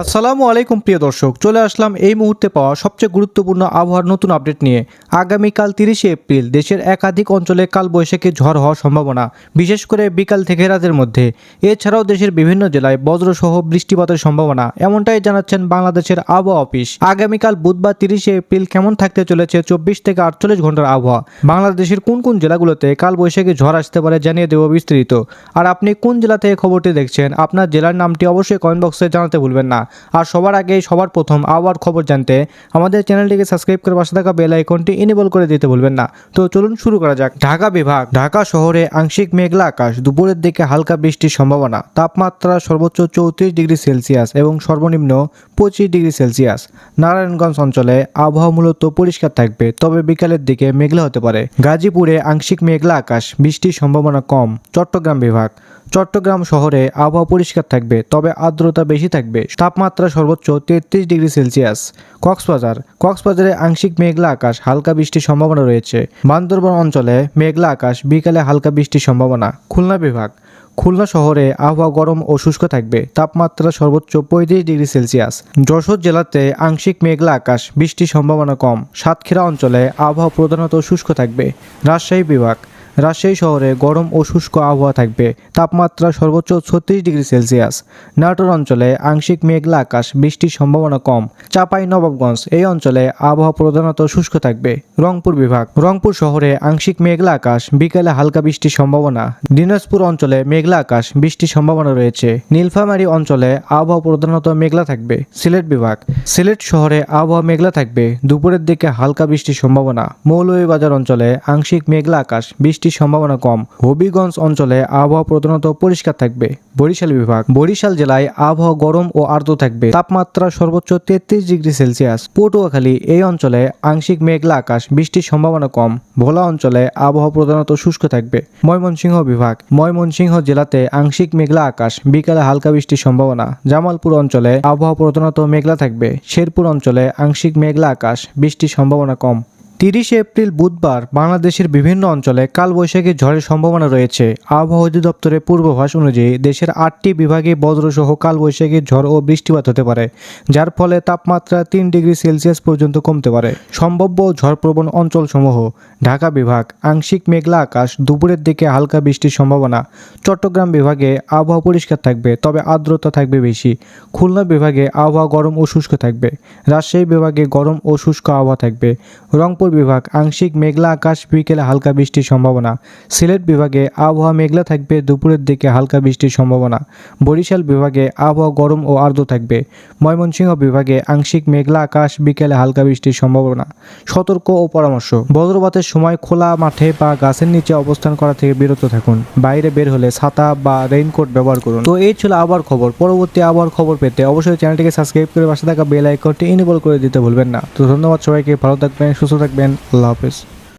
আসসালামু আলাইকুম, প্রিয় দর্শক। চলে আসলাম এই মুহূর্তে পাওয়া সবচেয়ে গুরুত্বপূর্ণ আবহাওয়ার নতুন আপডেট নিয়ে। আগামীকাল তিরিশে এপ্রিল দেশের একাধিক অঞ্চলে কালবৈশাখী ঝড় হওয়ার সম্ভাবনা, বিশেষ করে বিকাল থেকে রাতের মধ্যে। এছাড়াও দেশের বিভিন্ন জেলায় বজ্রসহ বৃষ্টিপাতের সম্ভাবনা, এমনটাই জানাচ্ছেন বাংলাদেশের আবহাওয়া অফিস। আগামীকাল বুধবার তিরিশে এপ্রিল কেমন থাকতে চলেছে চব্বিশ থেকে আটচল্লিশ ঘণ্টার আবহাওয়া। বাংলাদেশের কোন কোন জেলাগুলোতে কালবৈশাখী ঝড় আসতে পারে জানিয়ে দেবো বিস্তারিত। আর আপনি কোন জেলা থেকে খবরটি দেখছেন, আপনার জেলার নামটি অবশ্যই কমেন্ট বক্সে জানাতে ভুলবেন না। আর সবার আগে সবার প্রথম আবহাওয়ার খবর জানতে আমাদের চ্যানেলটিকে সাবস্ক্রাইব করে পাশে থাকা বেল আইকনটি ইনেবল করে দিতে ভুলবেন না। তো চলুন শুরু করা যাক। ঢাকা বিভাগ, ঢাকা শহরে আংশিক মেঘলা আকাশ, দুপুরের দিকে হালকা বৃষ্টির সম্ভাবনা। তাপমাত্রা সর্বোচ্চ চৌত্রিশ ডিগ্রি সেলসিয়াস এবং সর্বনিম্ন পঁচিশ ডিগ্রি সেলসিয়াস। নারায়ণগঞ্জ অঞ্চলে আবহাওয়া মূলত পরিষ্কার থাকবে, তবে বিকালের দিকে মেঘলা হতে পারে। গাজীপুরে আংশিক মেঘলা আকাশ, বৃষ্টির সম্ভাবনা কম। চট্টগ্রাম বিভাগ, চট্টগ্রাম শহরে আবহাওয়া পরিষ্কার থাকবে, তবে আর্দ্রতা বেশি থাকবে। তাপমাত্রা সর্বোচ্চ তেত্রিশ ডিগ্রি সেলসিয়াস। কক্সবাজার, কক্সবাজারে আংশিক মেঘলা আকাশ, হালকা বৃষ্টির সম্ভাবনা রয়েছে। বান্দরবন অঞ্চলে মেঘলা আকাশ, বিকালে হালকা বৃষ্টির সম্ভাবনা। খুলনা বিভাগ, খুলনা শহরে আবহাওয়া গরম ও শুষ্ক থাকবে। তাপমাত্রা সর্বোচ্চ পঁয়ত্রিশ ডিগ্রি সেলসিয়াস। যশোর জেলাতে আংশিক মেঘলা আকাশ, বৃষ্টির সম্ভাবনা কম। সাতক্ষীরা অঞ্চলে আবহাওয়া প্রধানত শুষ্ক থাকবে। রাজশাহী বিভাগ রাজশাহী শহরে গরম ও শুষ্ক আবহাওয়া থাকবে। তাপমাত্রা সর্বোচ্চ ছত্রিশ ডিগ্রি সেলসিয়াস। নাটোর অঞ্চলে আংশিক মেঘলা আকাশ, বৃষ্টির সম্ভাবনা কম। চাপাই, নবাবগঞ্জ এই অঞ্চলে আবহাওয়া প্রধানত শুষ্ক থাকবে। রংপুর বিভাগ, রংপুর শহরে আংশিক মেঘলা আকাশ, বিকেলে হালকা বৃষ্টির সম্ভাবনা। দিনাজপুর অঞ্চলে মেঘলা আকাশ, বৃষ্টির সম্ভাবনা রয়েছে। নীলফামারী অঞ্চলে আবহাওয়া প্রধানত মেঘলা থাকবে। সিলেট বিভাগ, সিলেট শহরে আবহাওয়া মেঘলা থাকবে। দুপুরের দিকে হালকা বৃষ্টির সম্ভাবনা। মৌলভীবাজার অঞ্চলে আংশিক মেঘলা আকাশ বৃষ্টির সম্ভাবনা কম। হবিগঞ্জ অঞ্চলে আবহাওয়া প্রধানত পরিষ্কার থাকবে। বরিশাল বিভাগ, বরিশাল জেলায় আবহাওয়া গরম ও আর্দ্র থাকবে। তাপমাত্রা সর্বোচ্চ তেত্রিশ ডিগ্রি সেলসিয়াস। পটুয়াখালী, এই অঞ্চলে আংশিক মেঘলা আকাশ, বৃষ্টির সম্ভাবনা কম। ভোলা অঞ্চলে আবহাওয়া প্রধানত শুষ্ক থাকবে। ময়মনসিংহ বিভাগ, ময়মনসিংহ জেলাতে আংশিক মেঘলা আকাশ, বিকালে হালকা বৃষ্টির সম্ভাবনা। জামালপুর অঞ্চলে আবহাওয়া প্রধানত মেঘলা থাকবে। শেরপুর অঞ্চলে আংশিক মেঘলা আকাশ, বৃষ্টির সম্ভাবনা কম। তিরিশে এপ্রিল বুধবার বাংলাদেশের বিভিন্ন অঞ্চলে কালবৈশাখী ঝড়ের সম্ভাবনা রয়েছে। আবহাওয়া অধিদপ্তরের পূর্বাভাস অনুযায়ী দেশের আটটি বিভাগে বজ্রসহ কালবৈশাখী ঝড় ও বৃষ্টিপাত হতে পারে, যার ফলে তাপমাত্রা তিন ডিগ্রি সেলসিয়াস পর্যন্ত কমতে পারে। সম্ভাব্য ঝড়প্রবণ অঞ্চলসমূহ ঢাকা বিভাগ, আংশিক মেঘলা আকাশ, দুপুরের দিকে হালকা বৃষ্টির সম্ভাবনা, চট্টগ্রাম বিভাগে আবহাওয়া পরিষ্কার থাকবে, তবে আর্দ্রতা থাকবে বেশি, খুলনা বিভাগে আবহাওয়া গরম ও শুষ্ক থাকবে, রাজশাহী বিভাগে গরম ও শুষ্ক আবহাওয়া থাকবে, রংপুর বিভাগ, আংশিক মেঘলা আকাশ, বিকেলে হালকা বৃষ্টির সম্ভাবনা। সিলেট বিভাগে আবহাওয়া মেঘলা থাকবে, দুপুরের দিকে হালকা বৃষ্টির সম্ভাবনা। বরিশাল বিভাগে আবহাওয়া গরম ও আর্দ্র থাকবে। ময়মনসিংহ বিভাগে আংশিক মেঘলা আকাশ, বিকেলে হালকা বৃষ্টির সম্ভাবনা। সতর্ক ও পরামর্শ। বজ্রপাতের সময় খোলা মাঠে বা গাছের নিচে অবস্থান করা থেকে বিরত থাকুন। বাইরে বের হলে ছাতা বা রেইনকোট ব্যবহার করুন। তো এই ছিল আবার খবর। পরবর্তী আবহাওয়ার খবর পেতে অবশ্যই চ্যানেলটিকে সাবস্ক্রাইব করে পাশে থাকা বেল আইকনটি ইনেবল করে দিতে ভুলবেন না। তো ধন্যবাদ সবাইকে, ভালো থাকবেন, সুস্থ থাকবেন। আল্লাহ হাফেজ।